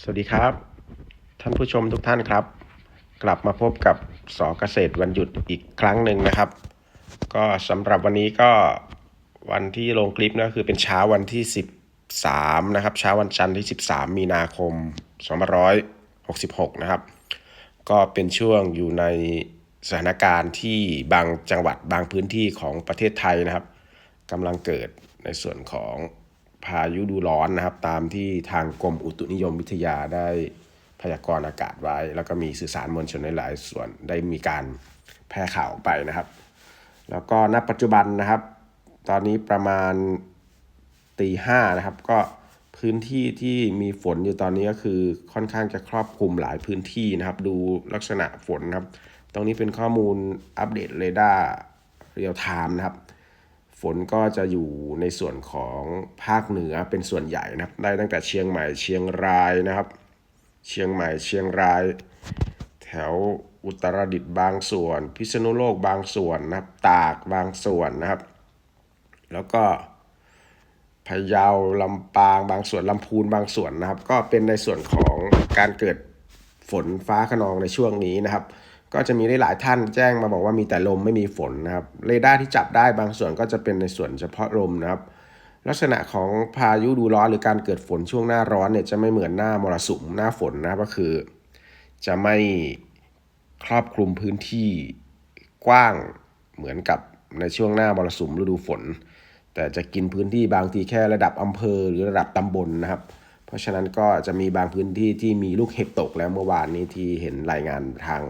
สวัสดีครับ ท่านผู้ชมทุกท่านครับ กลับมาพบกับสอเกษตรวันหยุดอีกครั้งหนึ่งนะครับ ก็สำหรับวันนี้ก็วันที่ลงคลิปนะคือเป็นเช้าวันที่ 13 นะครับ เช้าวันจันทร์ที่ 13 มีนาคม2566 นะครับ ก็เป็นช่วงอยู่ในสถานการณ์ที่บางจังหวัดบางพื้นที่ของประเทศไทยนะครับกำลังเกิดในส่วนของ พายุดูร้อนนะครับ ตามที่ทางกรมอุตุนิยมวิทยาได้พยากรณ์อากาศไว้ แล้วก็มีสื่อสารมวลชนในหลายส่วนได้มีการแพร่ข่าวออกไปนะครับ แล้วก็ณปัจจุบันนะครับ ตอนนี้ประมาณตีห้านะครับ ก็พื้นที่ที่มีฝนอยู่ตอนนี้ก็คือค่อนข้างจะครอบคลุมหลายพื้นที่นะครับ ดูลักษณะฝนนะครับ ตรงนี้เป็นข้อมูลอัปเดตเรดาร์เรียลไทม์นะครับ ฝนก็จะอยู่ในส่วนของภาคเหนือเป็นส่วนใหญ่นะครับ ได้ตั้งแต่เชียงใหม่เชียงรายนะครับ เชียงใหม่เชียงราย แถวอุตรดิตถ์บางส่วน พิษณุโลกบางส่วนนะครับ ตากบางส่วนนะครับ แล้วก็พะเยาลำปางบางส่วนลำพูนบางส่วนนะครับ ก็เป็นในส่วนของการเกิดฝนฟ้าขนองในช่วงนี้นะครับ ก็จะมีได้หลายท่านแจ้งมาบอกว่ามีแต่ลมไม่มีฝนนะครับเรดาร์ที่จับได้บางส่วนก็จะเป็นในส่วนเฉพาะลมนะครับ ลักษณะของพายุดูร้อนหรือการเกิดฝนช่วงหน้าร้อนเนี่ยจะไม่เหมือนหน้ามรสุมหน้าฝนนะครับก็คือ จะไม่ครอบคลุมพื้นที่กว้างเหมือนกับในช่วงหน้ามรสุมฤดูฝน แต่จะกินพื้นที่บางทีแค่ระดับอำเภอหรือระดับตำบลนะครับ เพราะฉะนั้นก็จะมีบางพื้นที่ที่มีลูกเห็บตกแล้วเมื่อวานนี้ที่เห็นรายงานทาง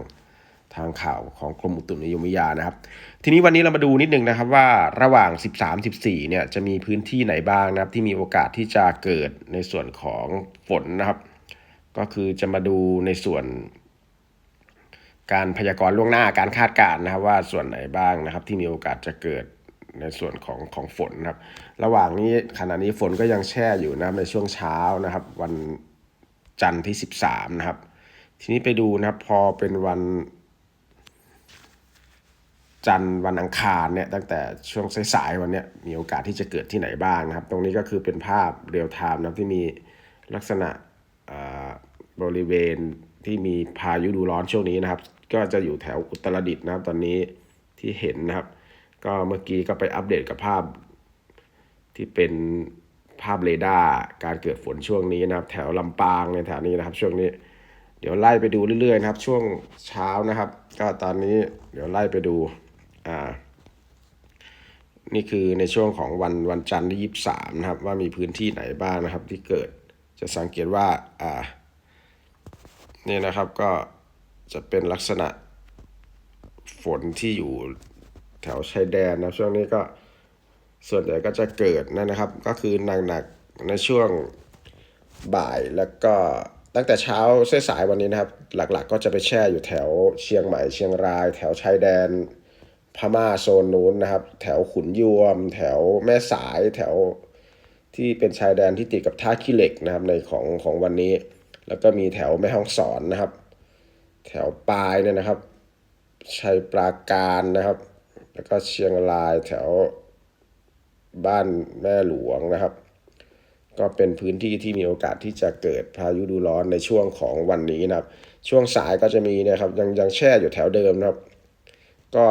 ทางข่าวของกรมอุตุนิยมวิทยานะครับ ทีนี้วันนี้เรามาดูนิดนึงนะครับว่าระหว่าง 13-14 เนี่ยจะมีพื้นที่ไหนบ้างนะครับ ที่มีโอกาสที่จะเกิดในส่วนของฝนนะครับ ก็คือจะมาดูในส่วน การพยากรณ์ล่วงหน้าการคาดการณ์นะครับ ว่าส่วนไหนบ้างนะครับ ที่มีโอกาสจะเกิดในส่วนของของฝนนะครับ ระหว่างนี้ขณะนี้ฝนก็ยังแช่อยู่นะครับในช่วงเช้านะครับ วันจันทร์ที่ 13 นะครับ ทีนี้ไปดูนะครับพอเป็นวัน จันทร์วันอังคารเนี่ยตั้งแต่ช่วงสายๆวันเนี้ยมีโอกาสที่จะเกิดที่ไหนบ้างนะครับ ตรงนี้ก็คือเป็นภาพเรียลไทม์นะที่มีลักษณะบริเวณที่มีพายุดูร้อนช่วงนี้นะครับ ก็จะอยู่แถวอุตรดิตถ์นะครับ ตอนนี้ที่เห็นนะครับ ก็เมื่อกี้ก็ไปอัปเดตกับภาพที่เป็นภาพเรดาร์การเกิดฝนช่วงนี้นะครับ แถวลำปางในแถวนี้นะครับ ช่วงนี้ เดี๋ยวไล่ไปดูเรื่อยๆนะครับ ช่วงเช้านะครับ ก็ตอนนี้เดี๋ยวไล่ไปดู อ่านี่คือในช่วงของวันวันจันทร์ที่ยี่สามนะครับ ว่ามีพื้นที่ไหนบ้างนะครับ ที่เกิดจะสังเกตว่าอ่านี่นะครับก็จะเป็นลักษณะฝนที่อยู่แถวชายแดนนะช่วงนี้ก็ส่วนใหญ่ก็จะเกิดนะครับ ก็คือหนักๆในช่วงบ่ายแล้วก็ตั้งแต่เช้าสายวันนี้นะครับ หลักๆ ก็จะไปแช่อยู่แถวเชียงใหม่เชียงราย แถวชายแดน พม่าโซนนู้นนะครับ แถวขุนยวม แถวแม่สายแถวที่เป็นชายแดนที่ติดกับท่าขี้เหล็กนะครับในของของวันนี้ แล้วก็มีแถวแม่ฮ่องสอนนะครับ แถวปลายเนี่ยนะครับชัยปราการนะครับ แล้วก็เชียงรายแถวบ้านแม่หลวงนะครับ ก็เป็นพื้นที่ที่มีโอกาสที่จะเกิดพายุดูร้อนในช่วงของวันนี้นะครับ ช่วงสายก็จะมีเนะครับยังยังแช่อยู่แถวเดิมนะครับ ก็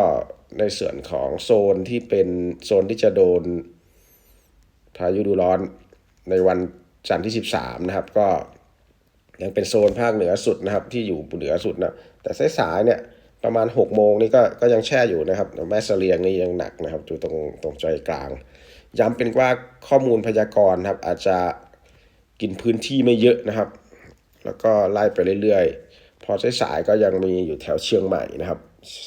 ในส่วนของโซนที่เป็นโซนที่จะโดนพายุดูร้อนในวันจันทร์ที่ 13 นะครับ ก็ยังเป็นโซนภาคเหนือสุดนะครับ ที่อยู่เหนือสุดนะแต่สายๆเนี่ยประมาณ 6 โมงนี่ก็ก็ยังแช่อยู่นะครับ แม่เสลียงนี่ยังหนักนะครับอยู่ตรงตรงใจกลาง ย้ำเป็นว่าข้อมูลพยากรณ์ครับ อาจจะกินพื้นที่ไม่เยอะนะครับ แล้วก็ไล่ไปเรื่อยๆ พอสายๆก็ยังมีอยู่แถวเชียงใหม่นะครับ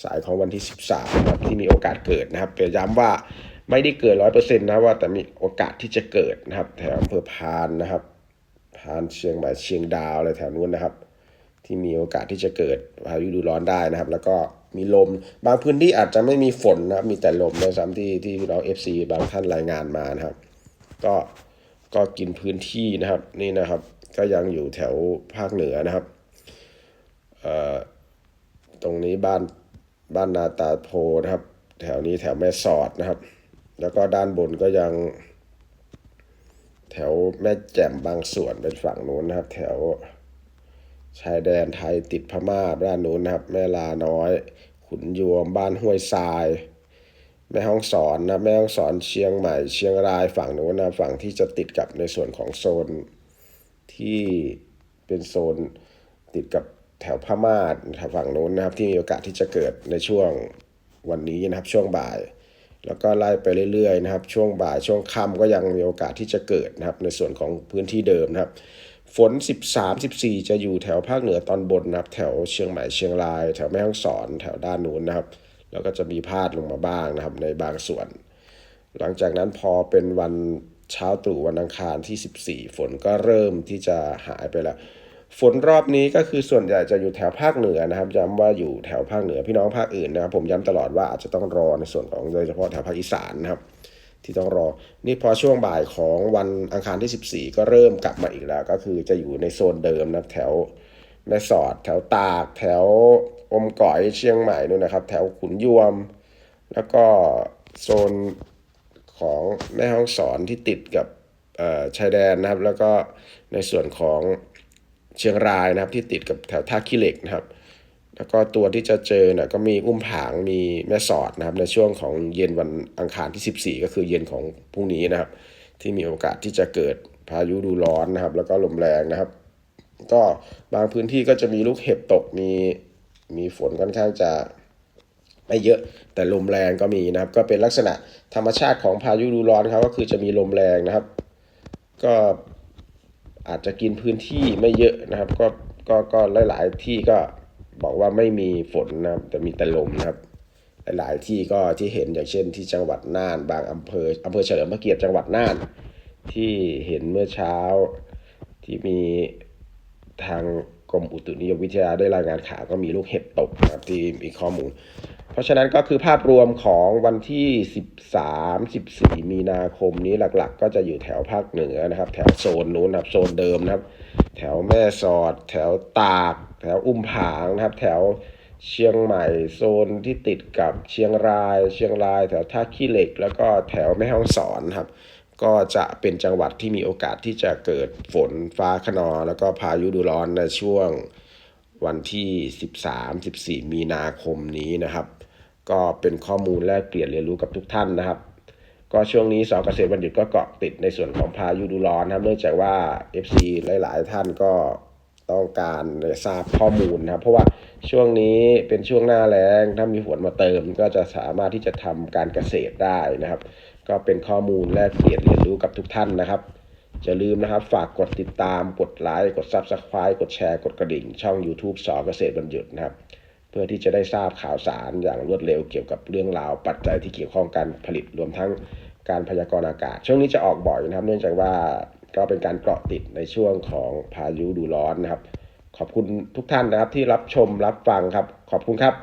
สายของวันที่ 13นะครับที่มีโอกาสเกิดนะครับแต่ย้ำว่าไม่ได้เกิดร้อยเปอร์เซ็นต์นะว่าแต่มีโอกาสที่จะเกิดนะครับ แถวอำเภอพานนะครับ พานเชียงใหม่เชียงดาวอะไรแถวนู้นนะครับ ที่มีโอกาสที่จะเกิดพายุดูร้อนได้นะครับ แล้วก็มีลมบางพื้นที่อาจจะไม่มีฝนนะครับ มีแต่ลมในซ้ำที่ที่พี่น้อง FC บางท่านรายงานมานะครับ ก็ก็กินพื้นที่นะครับนี่นะครับ ก็ยังอยู่แถวภาคเหนือนะครับตรงนี้บ้าน บ้านนาตาโพนะครับ แถวนี้แถวแม่สอดนะครับ แล้วก็ด้านบนก็ยัง แถวแม่แจ่มบางส่วนเป็นฝั่งนู้นนะครับ แถวชายแดนไทยติดพม่าด้านนู้นนะครับ แม่ลาน้อย ขุนยวมบ้านห้วยทราย แม่ห้องสอนนะแม่ห้องสอนเชียงใหม่ เชียงรายฝั่งนู้นนะฝั่งที่จะติดกับในส่วนของโซนที่เป็นโซนติดกับ แถวพม่าฝั่งนู้นนะครับ ที่มีโอกาสที่จะเกิดในช่วงวันนี้นะครับช่วงบ่าย แล้วก็ไล่ไปเรื่อยๆนะครับ ช่วงบ่ายช่วงค่ำก็ยังมีโอกาสที่จะเกิดนะครับ ในส่วนของพื้นที่เดิมนะครับ ฝน 13 14 จะอยู่แถวภาคเหนือตอนบนนะครับ แถวเชียงใหม่เชียงราย แถวแม่ฮ่องสอน แถวด้านนู้นนะครับ แล้วก็จะมีพาดลงมาบ้างนะครับ ในบางส่วน หลังจากนั้นพอเป็นวันเช้าตรู่วันอังคารที่ 14 ฝนก็เริ่มที่จะหายไปแล้ว ฝนรอบนี้ก็คือส่วนใหญ่จะอยู่แถวภาคเหนือนะครับย้ำว่าอยู่แถวภาคเหนือพี่น้องภาคอื่นนะครับ ผมย้ำตลอดว่าอาจจะต้องรอในส่วนของโดยเฉพาะแถวภาคอีสานนะครับ ที่ต้องรอ นี่พอช่วงบ่ายของวันอังคารที่ 14 ก็เริ่มกลับมาอีกแล้ว ก็คือจะอยู่ในโซนเดิมนะแถวแม่สอด แถวตาก แถวอมก๋อยเชียงใหม่นู่นนะครับ แถวขุนยวม แล้วก็โซนของแม่ห้องสอนที่ติดกับชายแดนนะครับ แล้วก็ในส่วนของ เชียงรายนะครับ ที่ติดกับแถวท่าขี้เหล็กนะครับ แล้วก็ตัวที่จะเจอเนี่ยก็มีอุ้มผางมีแม่สอดนะครับ ในช่วงของเย็นวันอังคารที่ 14 ก็คือเย็นของพรุ่งนี้นะครับ ที่มีโอกาสที่จะเกิดพายุดูร้อนนะครับ แล้วก็ลมแรงนะครับ ก็บางพื้นที่ก็จะมีลูกเห็บตกมีมีฝนค่อนข้างจะไม่เยอะแต่ลมแรงก็มีนะครับ ก็เป็นลักษณะธรรมชาติของพายุดูร้อนครับก็คือจะมีลมแรงนะครับ ก็ อาจจะกินพื้นที่ไม่เยอะนะครับ ก็ก็ก็หลาย ๆ ที่ก็บอกว่าไม่มีฝนนะครับแต่มีแต่ลมนะครับ หลาย ๆ ที่ก็ที่เห็นอย่างเช่นที่จังหวัดน่าน บางอำเภออำเภอเฉลิมพระเกียรติจังหวัดน่าน ที่เห็นเมื่อเช้าที่มีทางกรมอุตุนิยมวิทยาได้รายงานข่าวก็มีลูกเห็บตกนะครับที่มีข้อมูล เพราะฉะนั้นก็คือภาพรวมของวันที่ 13 14 มีนาคมนี้หลักๆ ก็จะอยู่แถวภาคเหนือนะครับ แถวโซนนู้นนะครับโซนเดิมนะครับ แถวแม่สอด แถวตาก แถวอุ้มผางนะครับ แถวเชียงใหม่โซนที่ติดกับเชียงราย เชียงราย แถวท่าขี้เหล็ก แล้วก็แถวแม่ฮ่องสอนครับ ก็จะเป็นจังหวัดที่มีโอกาสที่จะเกิดฝนฟ้าขนองแล้วก็พายุดูร้อนในช่วงวันที่ 13-14 มีนาคมนี้นะครับ ก็เป็นข้อมูลแลกเปลี่ยนเรียนรู้กับทุกท่านนะครับ ก็ช่วงนี้สอเกษตรบัณฑิตก็เกาะติดในส่วนของพายุดูร้อนนะครับ เนื่องจากว่า FC หลาย ๆ ท่านก็ต้องการทราบข้อมูลนะครับ เพราะว่าช่วงนี้เป็นช่วงหน้าแล้งถ้ามีฝนมาเติมก็จะสามารถที่จะทำการเกษตรได้นะครับ ก็เป็นข้อมูลแลกเปลี่ยนเรียนรู้กับทุกท่านนะครับอย่าลืมนะครับ ฝากกดติดตามกดไลค์กด Subscribe กดแชร์กดกระดิ่ง ช่อง YouTube สอเกษตรบัณฑิตนะครับ พื่อที่จะได้ทราบข่าวสารอย่างรวดเร็วเกี่ยวกับเรื่องราวปัจจัยที่เกี่ยวข้องการผลิตรวมทั้งการพยากรณ์อากาศ ช่วงนี้จะออกบ่อยนะครับเนื่องจากว่าก็เป็นการเกาะติดในช่วงของพายุดูร้อนนะครับ ขอบคุณทุกท่านนะครับที่รับชมรับฟังครับ ขอบคุณครับ